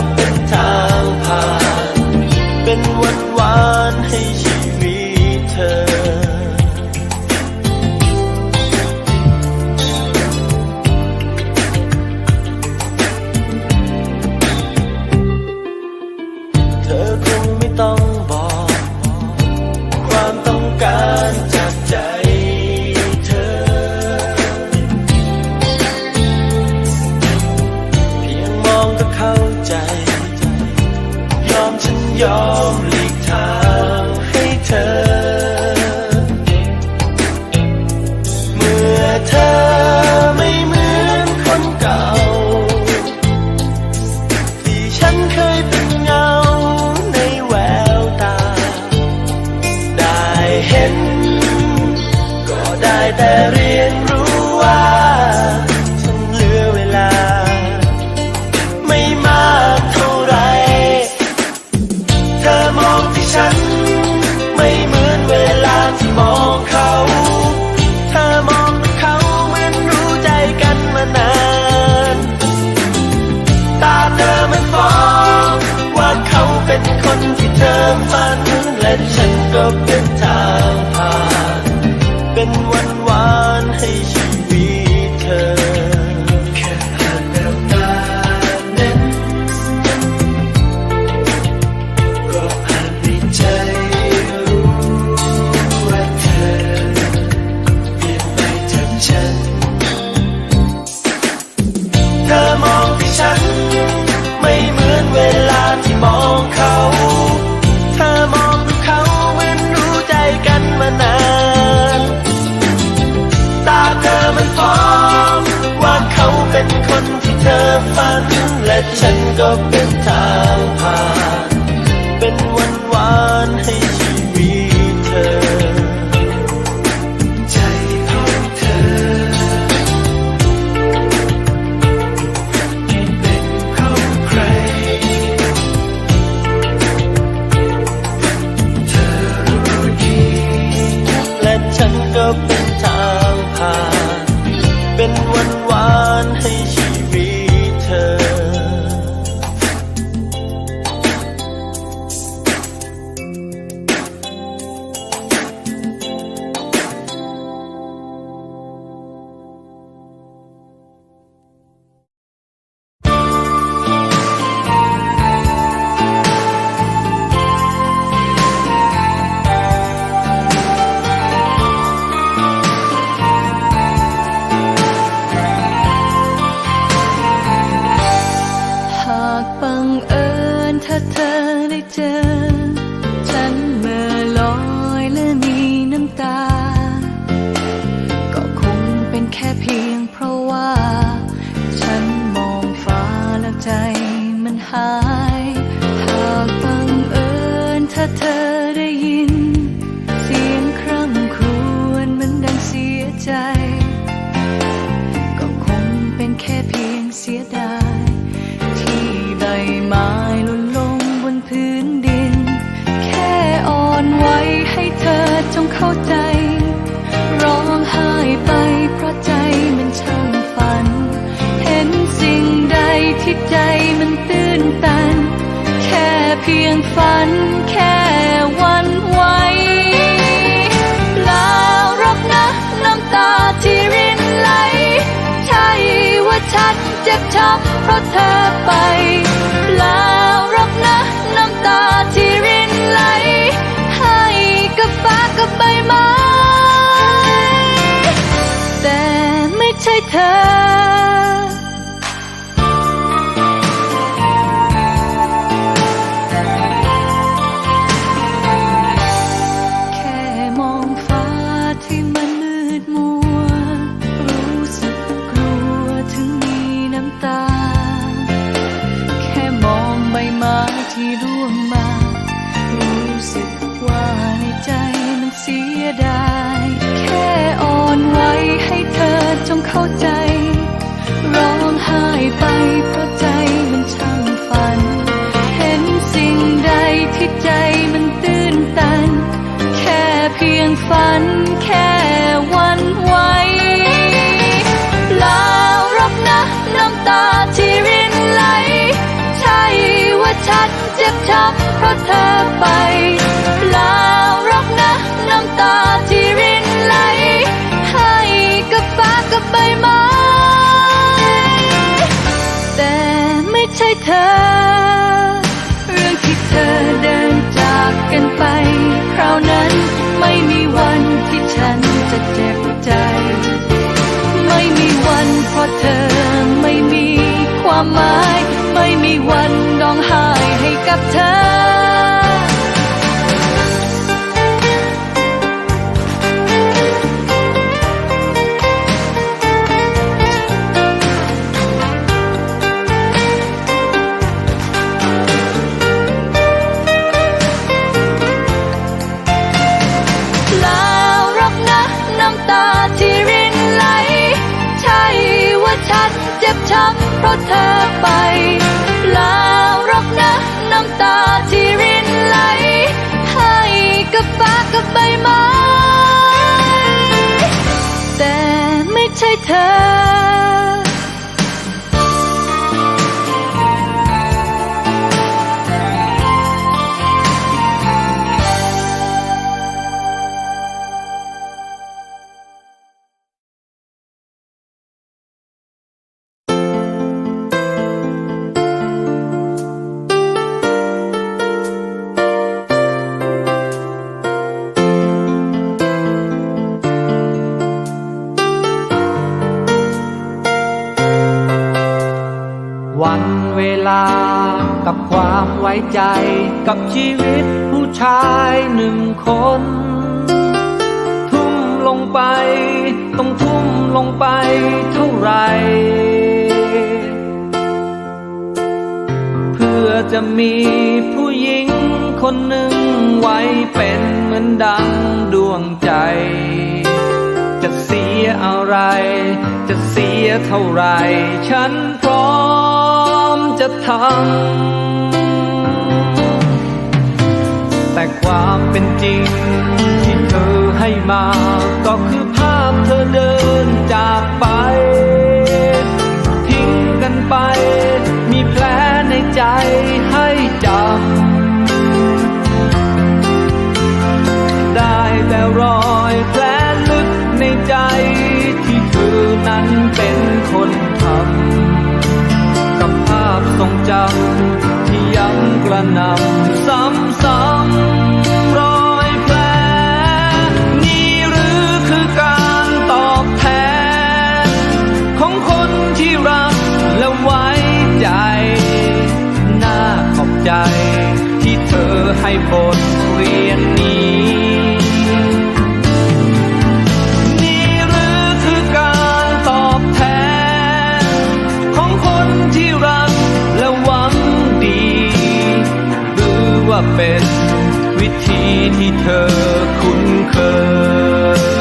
love. ที่ใจมันตื้นตัน แค่เพียงฝันแค่วันไหวลาวรบนะน้ำตาที่รินไหล ใช่ว่าฉันเจ็บช้ำเพราะเธอไป ตา แค่มองใบไม้ที่ร่วงมา รู้สึกว่าในใจมันเสียดาย แค่อ่อนไหวให้เธอจงเข้าใจ ร้องไห้ไปเพราะใจมันช่างฝัน เห็นสิ่งใดที่ใจมันตื้นตัน แค่เพียงฝัน เธอไปเปล่ารอกนะน้ำตาที่รินไหล ให้กับฟ้ากับใบไม้แต่ไม่ใช่เธอ เรื่องที่เธอเดินจากกันไป คราวนั้นไม่มีวันที่ฉันจะเจ็บใจ ไม่มีวันเพราะเธอไม่มีความหมาย ไม่มีวันร้องไห้ให้กับเธอ ช้ำเพราะเธอไป วันเวลากับความไว้ใจกับชีวิตผู้ชายหนึ่งคน ทุ่มลงไป ต้องทุ่มลงไปเท่าไรเพื่อจะมีผู้หญิงคนหนึ่งไว้เป็นเหมือนดังดวงใจ จะเสียอะไร จะเสียเท่าไร ฉันพร้อม จะทำแต่ความเป็นจริงที่เธอให้มา ก็คือภาพเธอเดินจากไป เป็นวิธีที่เธอคุ้นเคย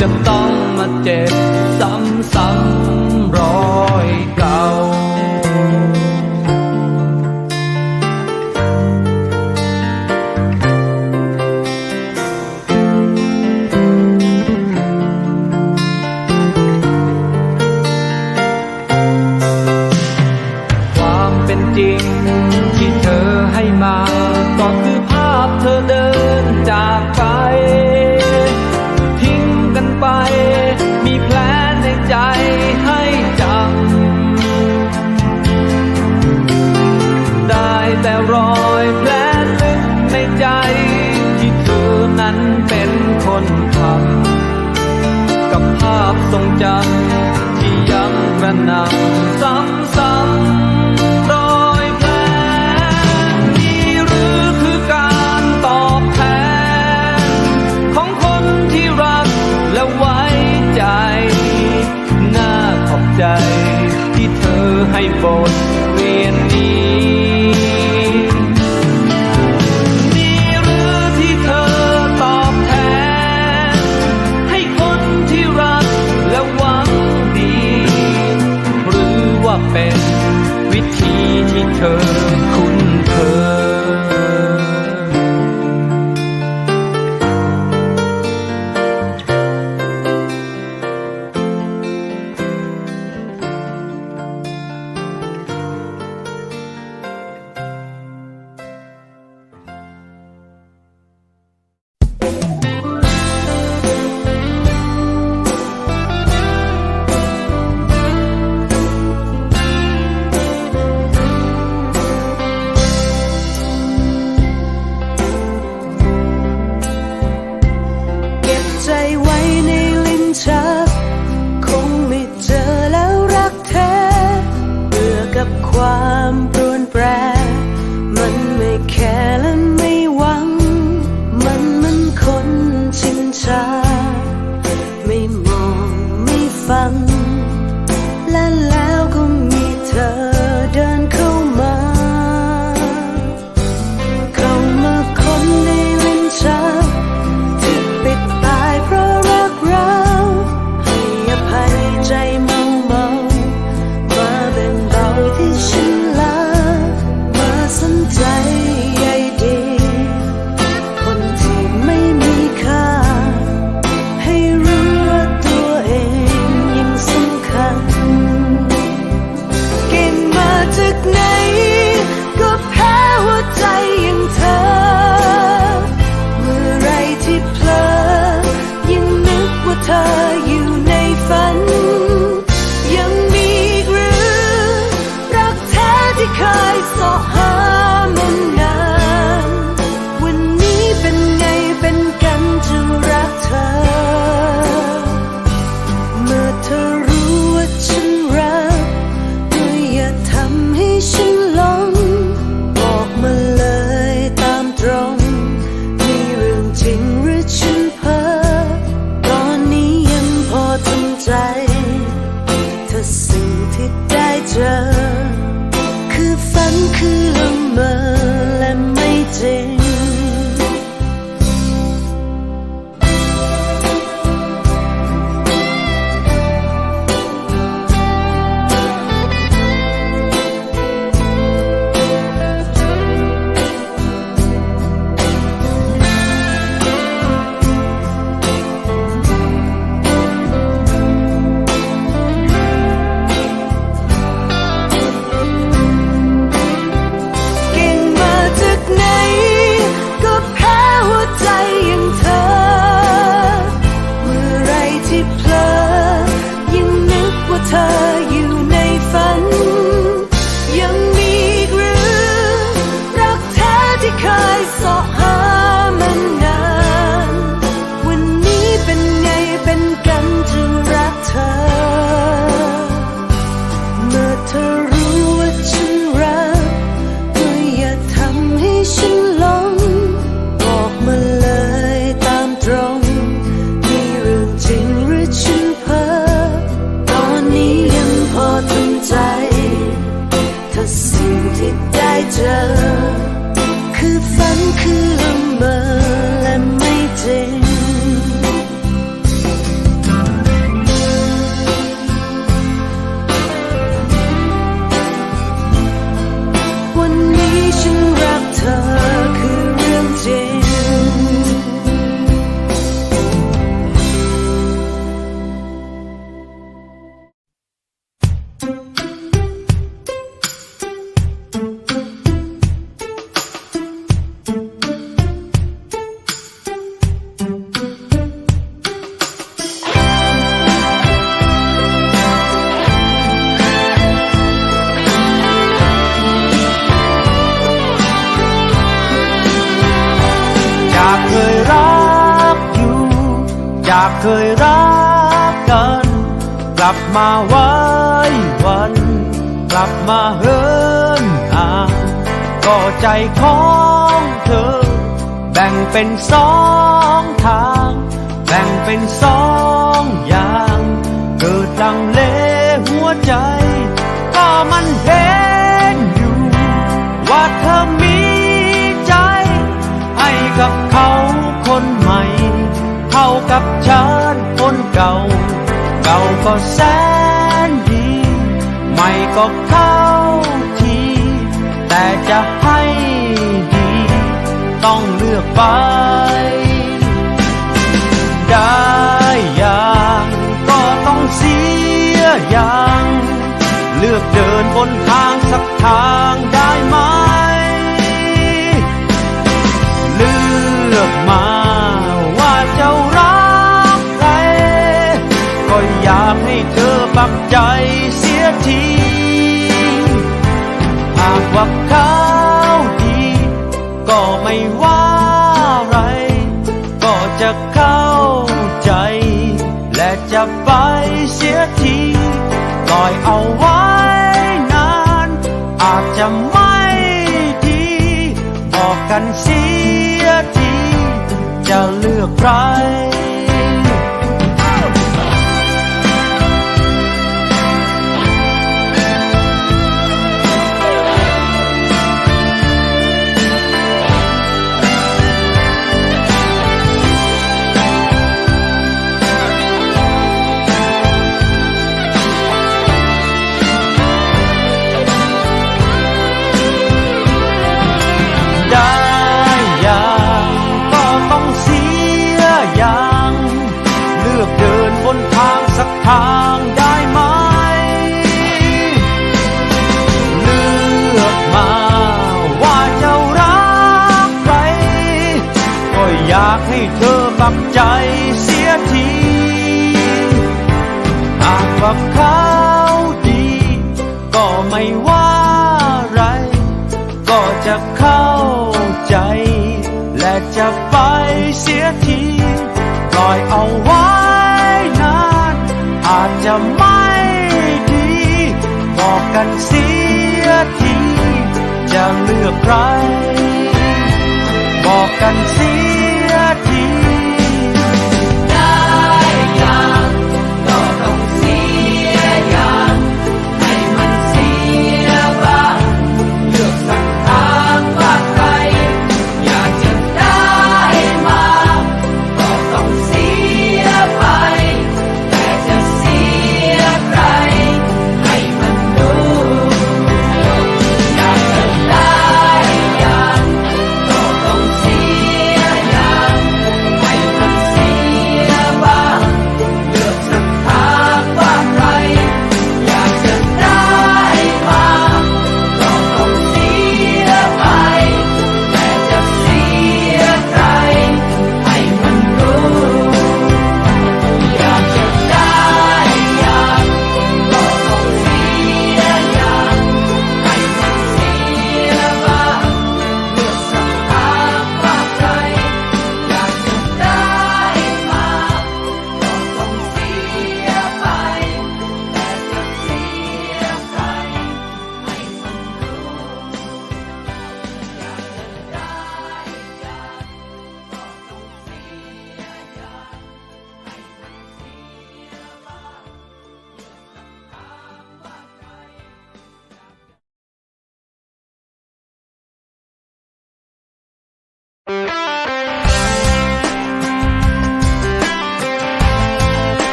จะต้องมาเจ็บซ้ำๆ enough ลังเลหัวใจ ก็มันเห็นอยู่ ว่าเธอมีใจ ให้กับเขาคนใหม่ เท่ากับฉันคนเก่า เก่าก็แสนดี ใหม่ก็เข้าที แต่จะให้ดี ต้องเลือกไป ปักใจเสียทีหากว่าเขาดี ก็ไม่ว่าอะไร ก็จะเข้าใจ และจะไปเสียทีปล่อยเอาไว้นาน อาจจะไม่ดี บอกกันเสียที จะเลือกใคร จะไม่ดี บอกกันเสียที จะเลือกใคร บอกกันสี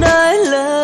đời lời.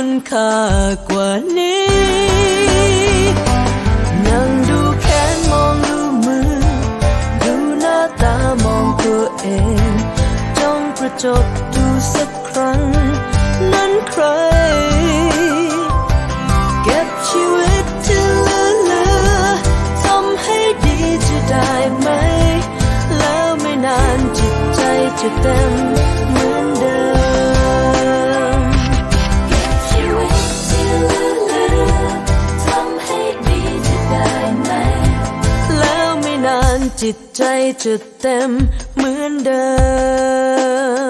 คุณค่ากว่านี้นั่งดูแขนมองดูมือ ดูหน้าตามองตัวเองจ้องกระจกดูสักครั้ง นั้นใคร เก็บชีวิตที่เหลือเหลือทำให้ดีจะได้ไหม แล้วไม่นานจิตใจจะเต็ม ใจจะเต็มเหมือนเดิม